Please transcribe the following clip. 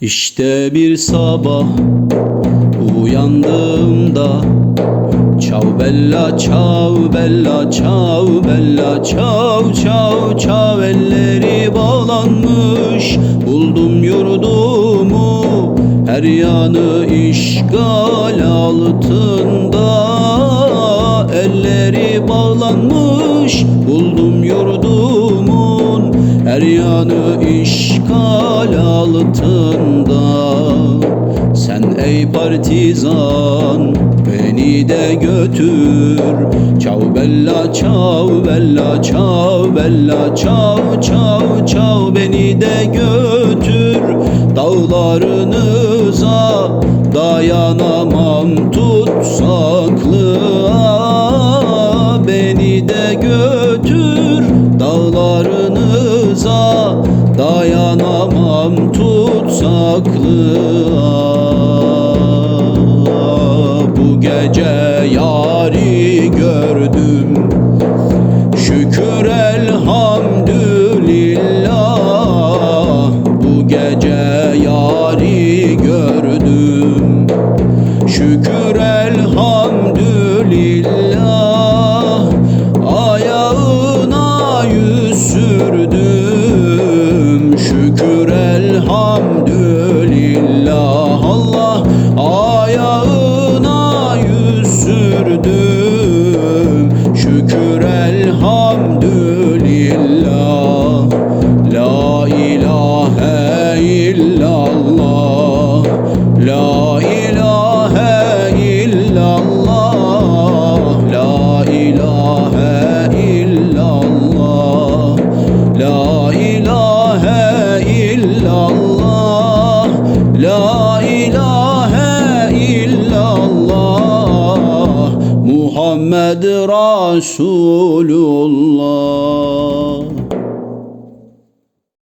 İşte bir sabah uyandığımda Çav bella çav bella çav bella çav çav çav elleri bağlanmış. Buldum yurdumu her yanı işgal altında. Elleri bağlanmış buldum yurdumun her yanı işgal altında. Sen ey partizan beni de götür. Çav bella çav bella çav bella çav çav çav beni de götür. Dağlarınıza dayanamam tutsaklığa. Beni de götür. Dağlarınıza dayanamam tutsaklığa Bu gece yari gördüm. Şükür elhamdülillah Bu gece yari gördüm. Şükür elhamdülillah sürdüm Şükür elhamdülillah. La ilahe illallah. La ilahe illallah. La ilahe illallah. La ilahe illallah. La Muhammed Resulullah